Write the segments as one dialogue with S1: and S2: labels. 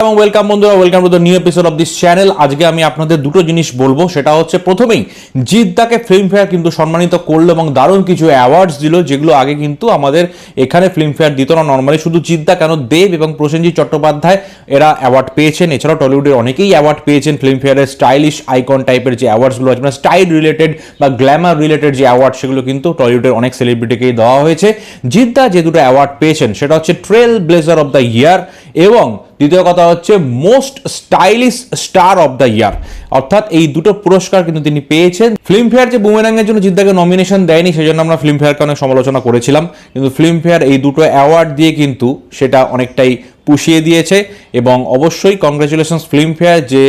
S1: এবং ওয়েলকাম বন্ধুরা welcome to the new episode of this channel আজকে আমি আপনাদের দুটো জিনিস বলব। সেটা হচ্ছে প্রথমেই জিদ্দাকে ফিল্মফেয়ার কিন্তু সম্মানিত করল এবং দারুণ কিছু অ্যাওয়ার্ডস দিল, যেগুলো আগে কিন্তু আমাদের এখানে ফিল্মফেয়ার দিত না। নর্মালি শুধু জিদ্দা কেন দেব এবং প্রসেনজিৎ চট্টোপাধ্যায় এরা অ্যাওয়ার্ড পেয়েছেন। এছাড়াও টলিউডের অনেকেই অ্যাওয়ার্ড পেয়েছেন ফিল্মফেয়ারের স্টাইলিশ আইকন টাইপের যে অ্যাওয়ার্ডসগুলো আছে মানে স্টাইল রিলেটেড বা গ্ল্যামার রিলেটেড যে অ্যাওয়ার্ড সেগুলো কিন্তু টলিউডের অনেক সেলিব্রিটিকেই দেওয়া হয়েছে। জিদ্দা যে দুটো অ্যাওয়ার্ড পেয়েছেন, সেটা হচ্ছে trailblazer of the year এবং দ্বিতীয় কথা হচ্ছে most stylish star of the year অর্থাৎ এই দুটো পুরস্কার কিন্তু তিনি পেয়েছেন। ফিল্মফেয়ার যে বুমেরাঙ্গের জন্য জিদ্দাকে নমিনেশন দেয়নি সেজন্য আমরা ফিল্মফেয়ারকে অনেক সমালোচনা করেছিলাম। কিন্তু ফিল্মফেয়ার এই দুটো অ্যাওয়ার্ড দিয়ে কিন্তু সেটা অনেকটাই পুষিয়ে দিয়েছে। এবং অবশ্যই কংগ্রেচুলেশনস ফিল্মফেয়ার যে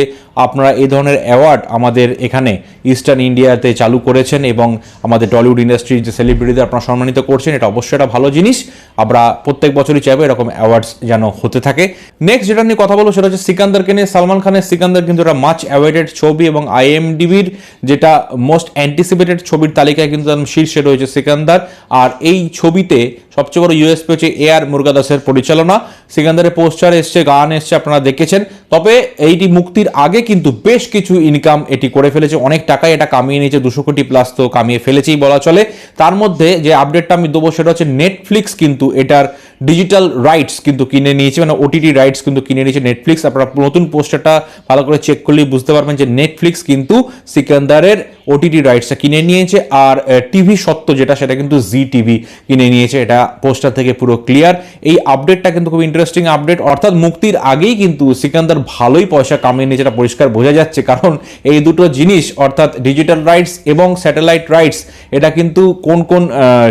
S1: আপনারা এই ধরনের অ্যাওয়ার্ড আমাদের এখানে ইস্টার্ন ইন্ডিয়াতে চালু করেছেন এবং আমাদের টলিউড ইন্ডাস্ট্রির যে সেলিব্রিটিদের আপনারা সম্মানিত করছেন, এটা অবশ্যই একটা ভালো জিনিস। আমরা প্রত্যেক বছরই চাইব এরকম অ্যাওয়ার্ডস যেন হতে থাকে। নেক্সট যেটা নিয়ে কথা বলব সেটা হচ্ছে সিকান্দারকে নিয়ে। সালমান খানের সিকান্দার কিন্তু একটা মাচ অ্যাওয়েডেড ছবি এবং আইএমডিবির যেটা মোস্ট অ্যান্টিসিপেটেড ছবির তালিকায় কিন্তু শীর্ষে রয়েছে সিকান্দার। আর এই ছবিতে সবচেয়ে বড় ইউএসপি হচ্ছে এ আর মুরগাদাসের পরিচালনা। সিকান্দারের পোস্টার এসছে, গান এসছে, আপনারা দেখেছেন। তবে এইটি মুক্তির আগে কিন্তু বেশ কিছু ইনকাম এটি করে ফেলেছে। অনেক টাকাই এটা কামিয়ে নিয়েছে, দুশো কোটি প্লাস তো কামিয়ে ফেলেছেই বলা চলে। তার মধ্যে যে আপডেটটা আমি দেবো সেটা হচ্ছে নেটফ্লিক্স কিন্তু এটার ডিজিটাল রাইটস কিন্তু কিনে নিয়েছে মানে ওটিটি রাইটস কিন্তু কিনে নিয়েছে নেটফ্লিক্স আপনারা নতুন পোস্টারটা ভালো করে চেক করলেই বুঝতে পারবেন যে নেটফ্লিক্স কিন্তু সিকান্দারের ওটিটি রাইটসটা কিনে নিয়েছে আর টিভি সত্য যেটা, সেটা কিন্তু জি টিভি কিনে নিয়েছে। এটা পোস্টার থেকে পুরো ক্লিয়ার এই আপডেটটা কিন্তু খুব ইন্টারেস্টিং আপডেট অর্থাৎ মুক্তির আগেই কিন্তু সিকান্দার ভালোই পয়সা কামিয়ে নিয়েছে, এটা পরিষ্কার বোঝা যাচ্ছে। কারণ এই দুটো জিনিস, অর্থাৎ ডিজিটাল রাইটস এবং স্যাটেলাইট রাইটস এটা কিন্তু কোন কোন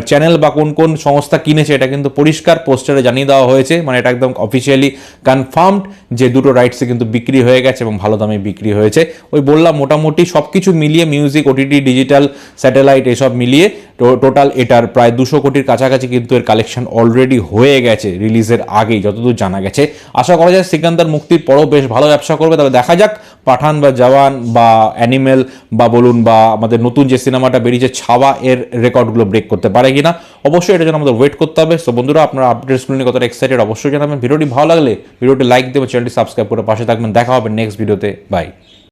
S1: চ্যানেল বা কোন কোন সংস্থা কিনেছে, এটা কিন্তু পরিষ্কার পোস্টারে জানিয়ে দেওয়া হয়েছে মানে এটা একদম অফিসিয়ালি কনফার্মড যে দুটো রাইটসে কিন্তু বিক্রি হয়ে গেছে এবং ভালো দামে বিক্রি হয়েছে। ওই বললাম, মোটামুটি সব কিছু মিলিয়ে মিউজিক ওটিটি ডিজিটাল স্যাটেলাইট এসব মিলিয়ে টোটাল এটার প্রায় দুশো কোটির কাছাকাছি কিন্তু এর কালেকশন অলরেডি হয়ে গেছে রিলিজের আগেই, যতদূর জানা গেছে। আশা করা যায় সিকান্দার মুক্তির পরও বেশ ভালো ব্যবসা করবে। তবে দেখা যাক, পাঠান বা জওয়ান বা অ্যানিমেল বা বলুন বা আমাদের নতুন যে সিনেমাটা বেরিয়েছে, ছাওয়া এর রেকর্ডগুলো ব্রেক করতে পারে কিনা। অবশ্যই এটা জন্য আমাদের ওয়েট করতে হবে। সো বন্ধুরা, আপনারা আপডেটসগুলো নিয়ে কতটা এক্সাইটেড অবশ্যই জানাবেন। ভিডিওটি ভালো লাগলে, ভিডিওটি লাইক দেবেন চ্যানেলটি সাবস্ক্রাইব করে পাশে থাকবেন। দেখা হবে নেক্সট ভিডিওতে বাই